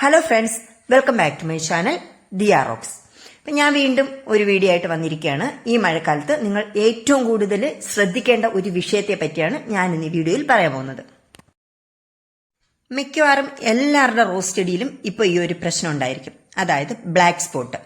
Hello friends welcome back to my channel Diya Rocks അപ്പം ഞാൻ വീണ്ടും ഒരു വീഡിയോ ആയിട്ട് വന്നിരിക്കുകയാണ്. ഈ മഴക്കാലത്ത് നിങ്ങൾ ഏറ്റവും കൂടുതൽ ശ്രദ്ധിക്കേണ്ട ഒരു വിഷയത്തെ പറ്റിയാണ് ഞാൻ ഇന്ന് ഈ വീഡിയോയിൽ പറയാൻ പോകുന്നത്. മിക്കവാറും എല്ലാവരുടെ റോസ് ചെടിയിലും ഇപ്പോൾ ഈ ഒരു പ്രശ്നം ഉണ്ടായിരിക്കും. അതായത് ബ്ലാക്ക് സ്പോട്ട്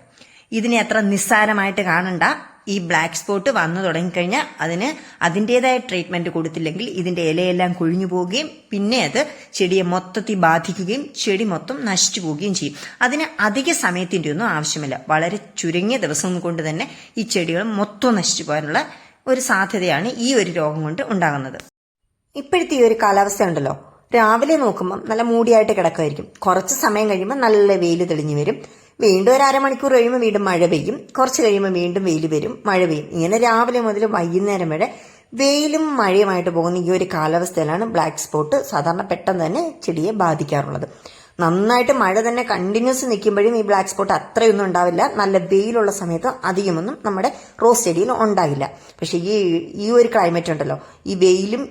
ഇതിനെ അത്ര നിസ്സാരമായിട്ട് കാണണ്ട. ഈ ബ്ലാക്ക് സ്പോട്ട് വന്നു തുടങ്ങിക്കഴിഞ്ഞാൽ അതിന് അതിന്റെതായ ട്രീറ്റ്മെന്റ് കൊടുത്തില്ലെങ്കിൽ ഇതിന്റെ ഇലയെല്ലാം കൊഴിഞ്ഞു പോവുകയും പിന്നെ അത് ചെടിയെ മൊത്തത്തിൽ ബാധിക്കുകയും ചെടി മൊത്തം നശിച്ചു പോവുകയും ചെയ്യും. അതിന് അധിക സമയത്തിന്റെ ഒന്നും ആവശ്യമില്ല. വളരെ ചുരുങ്ങിയ ദിവസം കൊണ്ട് തന്നെ ഈ ചെടികൾ മൊത്തം നശിച്ചു പോകാനുള്ള ഒരു സാധ്യതയാണ് ഈ ഒരു രോഗം കൊണ്ട് ഉണ്ടാകുന്നത്. ഇപ്പോഴത്തെ ഈ ഒരു കാലാവസ്ഥ ഉണ്ടല്ലോ. രാവിലെ നോക്കുമ്പോൾ നല്ല മൂടിയായിട്ട് കിടക്കുമായിരിക്കും. കുറച്ച് സമയം കഴിയുമ്പോൾ നല്ല വെയിൽ തെളിഞ്ഞു വരും. വീണ്ടും ഒരു അരമണിക്കൂർ കഴിയുമ്പോൾ വീണ്ടും മഴ പെയ്യും. കുറച്ച് കഴിയുമ്പോൾ വീണ്ടും വെയിൽ വരും. മഴ പെയ്യും. ഇങ്ങനെ രാവിലെ മുതൽ വൈകുന്നേരം വരെ വെയിലും മഴയുമായിട്ട് പോകുന്ന ഈ ഒരു കാലാവസ്ഥയിലാണ് ബ്ലാക്ക് സ്പോട്ട് സാധാരണ പെട്ടെന്ന് തന്നെ ചെടിയെ ബാധിക്കാറുള്ളത്. നന്നായിട്ട് മഴ തന്നെ കണ്ടിന്യൂസ് നിൽക്കുമ്പോഴും ഈ ബ്ലാക്ക് സ്പോട്ട് അത്രയൊന്നും ഉണ്ടാവില്ല. നല്ല വെയിലുള്ള സമയത്ത് അധികമൊന്നും നമ്മുടെ റോസ് ചെടിയിൽ ഉണ്ടാകില്ല. പക്ഷെ ഈ ഈ ഒരു ക്ലൈമറ്റ് ഉണ്ടല്ലോ. ഈ വെയിലും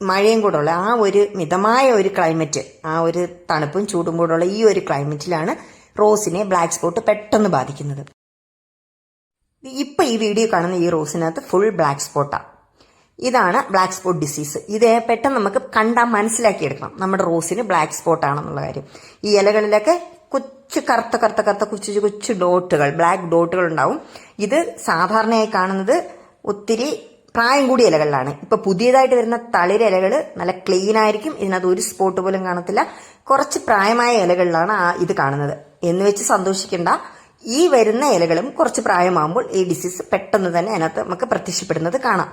മഴയും കൂടെ ഉള്ള ആ ഒരു മിതമായ ഒരു ക്ലൈമറ്റ് ആ ഒരു തണുപ്പും ചൂടും കൂടെ ഉള്ള ഈ ഒരു ക്ലൈമറ്റിലാണ് റോസിനെ ബ്ലാക്ക് സ്പോട്ട് പെട്ടെന്ന് ബാധിക്കുന്നത്. ഇപ്പൊ ഈ വീഡിയോ കാണുന്ന ഈ റോസിനകത്ത് ഫുൾ ബ്ലാക്ക് സ്പോട്ടാണ് ഇതാണ് ബ്ലാക്ക് സ്പോട്ട് ഡിസീസ് ഇത് പെട്ടെന്ന് നമുക്ക് കണ്ടാൽ മനസ്സിലാക്കിയെടുക്കണം. നമ്മുടെ റോസിന് ബ്ലാക്ക് സ്പോട്ട് ആണെന്നുള്ള കാര്യം. ഈ ഇലകളിലൊക്കെ കൊച്ചു കറുത്ത കറുത്ത കറുത്ത കൊച്ചു കൊച്ചു ഡോട്ടുകൾ ബ്ലാക്ക് ഡോട്ടുകൾ ഉണ്ടാവും. ഇത് സാധാരണയായി കാണുന്നത് ഒത്തിരി പ്രായം കൂടിയ ഇലകളിലാണ്. ഇപ്പൊ പുതിയതായിട്ട് വരുന്ന തളിര ഇലകൾ നല്ല ക്ലീൻ ആയിരിക്കും. ഇതിനകത്ത് ഒരു സ്പോട്ട് പോലും കാണത്തില്ല. കുറച്ച് പ്രായമായ ഇലകളിലാണ് ആ ഇത് കാണുന്നത്. എന്ന് വെച്ച് സന്തോഷിക്കേണ്ട. ഈ വരുന്ന ഇലകളും കുറച്ച് പ്രായമാകുമ്പോൾ ഈ ഡിസീസ് പെട്ടെന്ന് തന്നെ അതിനകത്ത് നമുക്ക് പ്രത്യക്ഷപ്പെടുന്നത് കാണാം.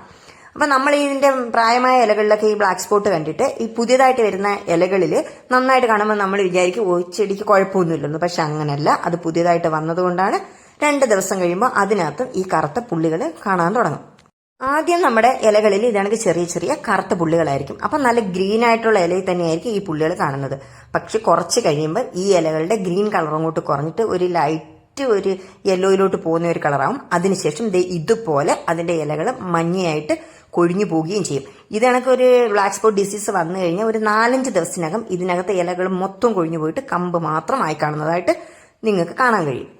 അപ്പൊ നമ്മൾ ഇതിന്റെ പ്രായമായ ഇലകളിലൊക്കെ ഈ ബ്ലാക്ക് സ്പോട്ട് കണ്ടിട്ട് ഈ പുതിയതായിട്ട് വരുന്ന ഇലകളിൽ നന്നായിട്ട് കാണുമ്പോൾ നമ്മൾ വിചാരിക്കും ഓ ചെടിക്ക് കുഴപ്പമൊന്നുമില്ലെന്ന്. പക്ഷെ അങ്ങനല്ല. അത് പുതിയതായിട്ട് വന്നതുകൊണ്ടാണ് രണ്ട് ദിവസം കഴിയുമ്പോൾ അതിനകത്തും ഈ കറുത്ത പുള്ളികൾ കാണാൻ തുടങ്ങും. ആദ്യം നമ്മുടെ ഇലകളിൽ ഇതാണെങ്കിൽ ചെറിയ ചെറിയ കറുത്ത പുള്ളികളായിരിക്കും. അപ്പം നല്ല ഗ്രീൻ ആയിട്ടുള്ള ഇലയിൽ തന്നെയായിരിക്കും ഈ പുള്ളികൾ കാണുന്നത്. പക്ഷെ കുറച്ച് കഴിയുമ്പോൾ ഈ ഇലകളുടെ ഗ്രീൻ കളർ അങ്ങോട്ട് കുറഞ്ഞിട്ട് ഒരു ലൈറ്റ് ഒരു യെല്ലോയിലോട്ട് പോകുന്ന ഒരു കളറാവും അതിനുശേഷം ദേ ഇതുപോലെ അതിന്റെ ഇലകൾ മഞ്ഞയായിട്ട് കൊഴിഞ്ഞു പോവുകയും ചെയ്യും. ഇത് ഒരു ബ്ലാക്ക് സ്പോട്ട് ഡിസീസ് വന്നു കഴിഞ്ഞാൽ ഒരു നാലഞ്ച് ദിവസത്തിനകം ഇതിനകത്തെ ഇലകൾ മൊത്തം കൊഴിഞ്ഞു പോയിട്ട് കമ്പ് മാത്രമായി കാണുന്നതായിട്ട് നിങ്ങൾക്ക് കാണാൻ കഴിയും.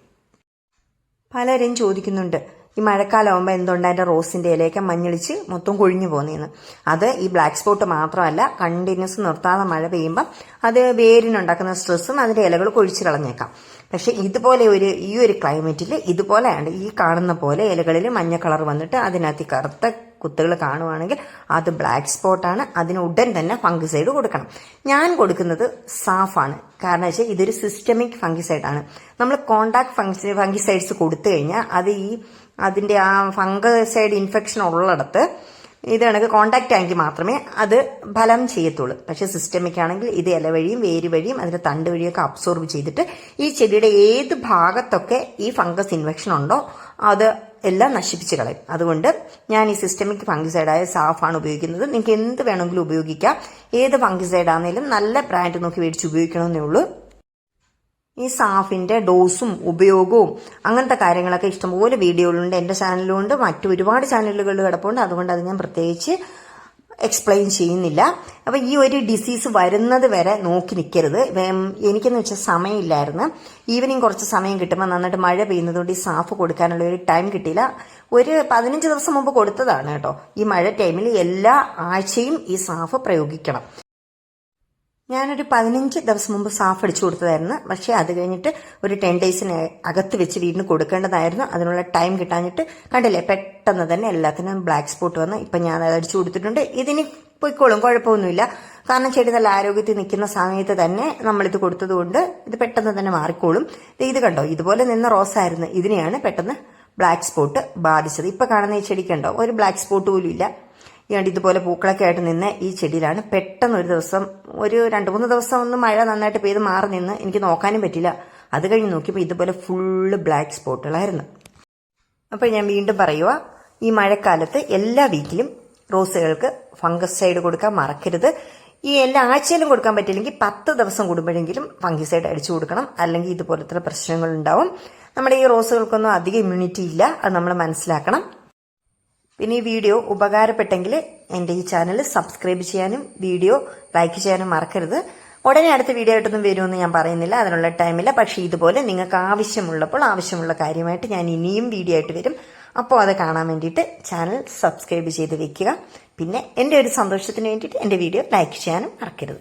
പലരും ചോദിക്കുന്നുണ്ട് ഈ മഴക്കാലമാകുമ്പോൾ എന്തുകൊണ്ട് അതിന്റെ റോസിന്റെ ഇലയൊക്കെ മഞ്ഞളിച്ച് മൊത്തം കൊഴിഞ്ഞു പോകുന്നതെന്ന് അത് ഈ ബ്ലാക്ക് സ്പോട്ട് മാത്രമല്ല കണ്ടിന്യൂസ് നിർത്താതെ മഴ പെയ്യുമ്പം അത് വേരിനുണ്ടാക്കുന്ന സ്ട്രെസ്സും അതിന്റെ ഇലകൾ കൊഴിച്ച് കളഞ്ഞേക്കാം. പക്ഷേ ഇതുപോലെ ഒരു ഈ ഒരു ക്ലൈമറ്റിൽ ഇതുപോലെയാണ് ഈ കാണുന്ന പോലെ ഇലകളിൽ മഞ്ഞ കളർ വന്നിട്ട് അതിനകത്ത് കറുത്ത കുത്തുകൾ കാണുവാണെങ്കിൽ അത് ബ്ലാക്ക് സ്പോട്ടാണ് അതിന് ഉടൻ തന്നെ ഫംഗിസൈഡ് കൊടുക്കണം. ഞാൻ കൊടുക്കുന്നത് സാഫാണ് കാരണം വെച്ചാൽ ഇതൊരു സിസ്റ്റമിക് ഫംഗിസൈഡാണ് നമ്മൾ കോണ്ടാക്ട് ഫംഗി ഫംഗിസൈഡ്സ് കൊടുത്തു കഴിഞ്ഞാൽ അത് ഈ അതിന്റെ ആ ഫംഗസൈഡ് ഇൻഫെക്ഷൻ ഉള്ളിടത്ത് ഇത് കണക്ക് കോണ്ടാക്ട് ആയെങ്കിൽ മാത്രമേ അത് ഫലം ചെയ്യത്തുള്ളൂ. പക്ഷെ സിസ്റ്റമിക് ആണെങ്കിൽ ഇത് ഇല വഴിയും വേര് വഴിയും അതിന്റെ തണ്ട് വഴിയൊക്കെ അബ്സോർബ് ചെയ്തിട്ട് ഈ ചെടിയുടെ ഏത് ഭാഗത്തൊക്കെ ഈ ഫംഗസ് ഇൻഫെക്ഷൻ ഉണ്ടോ അത് എല്ലാം നശിപ്പിച്ച് കളയും. അതുകൊണ്ട് ഞാൻ ഈ സിസ്റ്റമിക് ഫംഗിസൈഡായ സാഫാണ് ഉപയോഗിക്കുന്നത്. നിങ്ങൾക്ക് എന്ത് വേണമെങ്കിലും ഉപയോഗിക്കാം. ഏത് ഫംഗിസൈഡ് ആണെങ്കിലും നല്ല ബ്രാൻഡ് നോക്കി മേടിച്ച് ഉപയോഗിക്കണമെന്നേ ഉള്ളൂ. ഈ സാഫിന്റെ ഡോസും ഉപയോഗവും അങ്ങനത്തെ കാര്യങ്ങളൊക്കെ ഇഷ്ടംപോലെ വീഡിയോകളുണ്ട്. എന്റെ ചാനലിലുണ്ട്. മറ്റു ഒരുപാട് ചാനലുകൾ കിടപ്പുണ്ട്. അതുകൊണ്ട് അത് ഞാൻ പ്രത്യേകിച്ച് എക്സ്പ്ലെയിൻ ചെയ്യുന്നില്ല. അപ്പോൾ ഈ ഒരു ഡിസീസ് വരുന്നത് വരെ നോക്കി നിൽക്കരുത് എനിക്കെന്ന് വെച്ചാൽ സമയമില്ലായിരുന്നു. ഈവനിങ് കുറച്ച് സമയം കിട്ടുമ്പോൾ നന്നായിട്ട് മഴ പെയ്യുന്നതുകൊണ്ട് ഈ സാഫ് കൊടുക്കാനുള്ള ഒരു ടൈം കിട്ടിയില്ല. ഒരു പതിനഞ്ച് ദിവസം മുമ്പ് കൊടുത്തതാണ് കേട്ടോ. ഈ മഴ ടൈമിൽ എല്ലാ ആഴ്ചയും ഈ സാഫ് പ്രയോഗിക്കണം. ഞാനൊരു പതിനഞ്ച് ദിവസം മുമ്പ് സാഫ് അടിച്ചു കൊടുത്തതായിരുന്നു. പക്ഷേ അത് കഴിഞ്ഞിട്ട് ഒരു ടെൻ ഡേയ്സിന് അകത്ത് വെച്ച് വീടിന് കൊടുക്കേണ്ടതായിരുന്നു. അതിനുള്ള ടൈം കിട്ടാഞ്ഞിട്ട് കണ്ടില്ലേ പെട്ടെന്ന് തന്നെ എല്ലാത്തിനും ബ്ലാക്ക് സ്പോട്ട് വന്ന് ഇപ്പം ഞാൻ അത് അടിച്ചു കൊടുത്തിട്ടുണ്ട്. ഇതിന് പൊയ്ക്കോളും കുഴപ്പമൊന്നുമില്ല. കാരണം ചെടി നല്ല ആരോഗ്യത്തിൽ നിൽക്കുന്ന സമയത്ത് തന്നെ നമ്മളിത് കൊടുത്തതുകൊണ്ട് ഇത് പെട്ടെന്ന് തന്നെ മാറിക്കോളും. ഇത് കണ്ടോ? ഇതുപോലെ നിന്ന റോസായിരുന്നു. ഇതിനെയാണ് പെട്ടെന്ന് ബ്ലാക്ക് സ്പോട്ട് ബാധിച്ചത്. ഇപ്പം കാണുന്ന ഈ ചെടിക്കുണ്ടോ ഒരു ബ്ലാക്ക് സ്പോട്ട് പോലും ഇല്ല. ഇതുകൊണ്ട് ഇതുപോലെ പൂക്കളൊക്കെ ആയിട്ട് നിന്ന് ഈ ചെടിയിലാണ് പെട്ടെന്ന് ഒരു ദിവസം ഒരു രണ്ട് മൂന്ന് ദിവസം ഒന്ന് മഴ നന്നായിട്ട് പെയ്ത് മാറി നിന്ന് എനിക്ക് നോക്കാനും പറ്റില്ല അത് കഴിഞ്ഞ് നോക്കിയപ്പോൾ ഇതുപോലെ ഫുള്ള് ബ്ലാക്ക് സ്പോട്ടുകളായിരുന്നു അപ്പോൾ ഞാൻ വീണ്ടും പറയുക ഈ മഴക്കാലത്ത് എല്ലാ വീക്കിലും റോസുകൾക്ക് ഫംഗസൈഡ് കൊടുക്കാൻ മറക്കരുത്. ഈ എല്ലാ ആഴ്ചയിലും കൊടുക്കാൻ പറ്റില്ലെങ്കിൽ പത്ത് ദിവസം കൂടുമ്പോഴെങ്കിലും ഫംഗിസൈഡ് അടിച്ചു കൊടുക്കണം. അല്ലെങ്കിൽ ഇതുപോലത്തെ പ്രശ്നങ്ങൾ ഉണ്ടാവും. നമ്മുടെ ഈ റോസുകൾക്കൊന്നും അധികം ഇമ്മ്യൂണിറ്റി ഇല്ല. അത് നമ്മൾ മനസ്സിലാക്കണം. പിന്നെ ഈ വീഡിയോ ഉപകാരപ്പെട്ടെങ്കിൽ എന്റെ ഈ ചാനൽ സബ്സ്ക്രൈബ് ചെയ്യാനും വീഡിയോ ലൈക്ക് ചെയ്യാനും മറക്കരുത്. ഉടനെ അടുത്ത വീഡിയോ ആയിട്ടൊന്നും വരുമെന്ന് ഞാൻ പറയുന്നില്ല. അതിനുള്ള ടൈമില്ല പക്ഷേ ഇതുപോലെ നിങ്ങൾക്ക് ആവശ്യമുള്ളപ്പോൾ ആവശ്യമുള്ള കാര്യമായിട്ട് ഞാൻ ഇനിയും വീഡിയോ ആയിട്ട് വരും. അപ്പോൾ അത് കാണാൻ വേണ്ടിയിട്ട് ചാനൽ സബ്സ്ക്രൈബ് ചെയ്ത് വെക്കുക. പിന്നെ എന്റെ ഒരു സന്തോഷത്തിന് വേണ്ടിയിട്ട് എന്റെ വീഡിയോ ലൈക്ക് ചെയ്യാനും മറക്കരുത്.